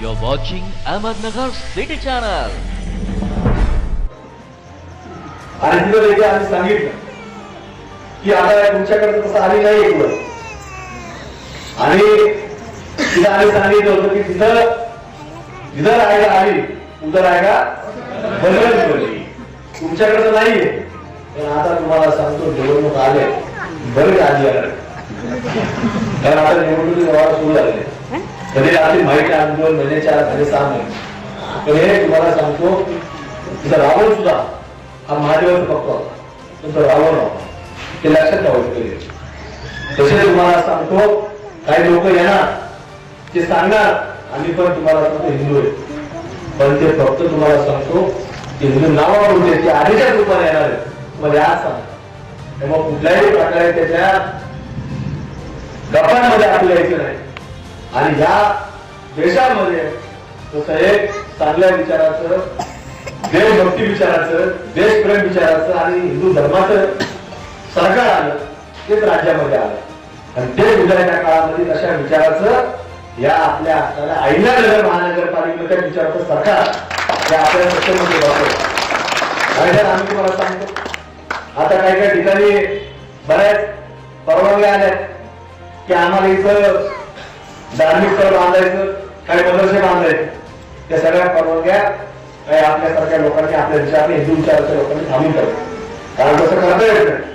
You're watching Ahmednagar City Channel. आणि तिथं आम्ही सांगितलं की आता तुमच्याकडे तसं आली नाही इकडं आणि तिथं आम्ही सांगितलं होतं की तिथं जिथं राहायला आली उद्या राहायला बदल पडली तुमच्याकडे तर नाहीये. पण आता तुम्हाला सांगतो निवडणूक आले बरेच आधी आले कारण आता निवडणुकीचे व्यवहार सुरू झाले कधी रात्री माहिती आठ दोन महिने चार झाले सहा महिने. पण हे तुम्हाला सांगतो तिचा रावण सुद्धा हा महादेवाचा भक्त होता. तुमचं रावण होता. ते लक्षात ठेवायचं तसे तुम्हाला सांगतो काही लोक येणार ते सांगणार आम्ही पण तुम्हाला सांगतो हिंदू आहे पण ते फक्त तुम्हाला सांगतो की हिंदू नावावरून ते आधीच्या रूपाने येणार आहे तुम्हाला आज सांग त्यामुळे कुठल्याही प्रकारे त्याच्या गप्पांमध्ये आपल्याला यायचं नाही. आणि या देशामध्ये जसं एक चांगल्या विचाराचं देशभक्ती विचाराचं देशप्रेम विचाराचं आणि हिंदू धर्माचं सरकार आलं तेच राज्यामध्ये आलं. आणि ते उद्याच्या काळामध्ये अशा विचाराचं या आपल्या आपल्याला अहिल्यानगर महानगरपालिकेच्या विचाराचं सरकार हे आपल्या सत्तेमध्ये बसवलं आणि आम्ही तुम्हाला सांगतो आता काही काही ठिकाणी बऱ्याच परवानग्या आल्यात की आम्हाला इथं धार्मिक स्थळ बांधायचं काही मदरसे बांधायचे. त्या सगळ्या परवानग्या काही आपल्यासारख्या लोकांनी आपल्या विचार हिंदू विचाराच्या लोकांनी थांबून ठेवलं कारण तसं करता येत नाही.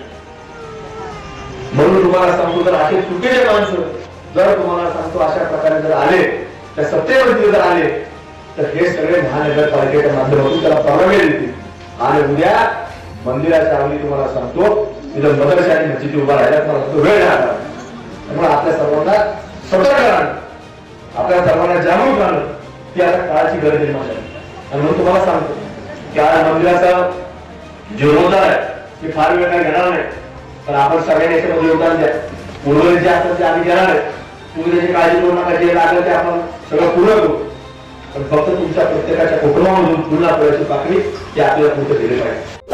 म्हणून तुम्हाला सांगतो जर असे चुकीचे माणसं जर तुम्हाला सांगतो अशा प्रकारे जर आले त्या सत्तेवरती जर आले तर हे सगळे महानगरपालिकेच्या माध्यमातून त्याला परवानगी देतील. आणि उद्या मंदिराच्या आवडी तुम्हाला सांगतो तिथं मदरसे आणि मस्जिदी उभा राहिला तुम्हाला वेळ राहणार त्यामुळे आपल्या सर्वांना सतर्क राहणं आपल्या सर्वांना जागरूक राहणं ही आता काळाची गरज निर्माण झाली आणि म्हणून तुम्हाला सांगतो की आज मंदिराचा जीर्णोद्धार आहे ते फार वेळ काय घेणार नाही. पण आपण सगळ्यांनी याच्यामध्ये योगदान द्या. उर्वरित जे असतात ते आम्ही घेणार आहे तुम्ही त्याची काळजी करू नका. जे लागलं ते आपण सगळं पूर्ण करू. पण फक्त तुमच्या प्रत्येकाच्या कुटुंबामधून पूर्ण आपल्याची पाकळी ती आपल्याला पुढे दिली पाहिजे.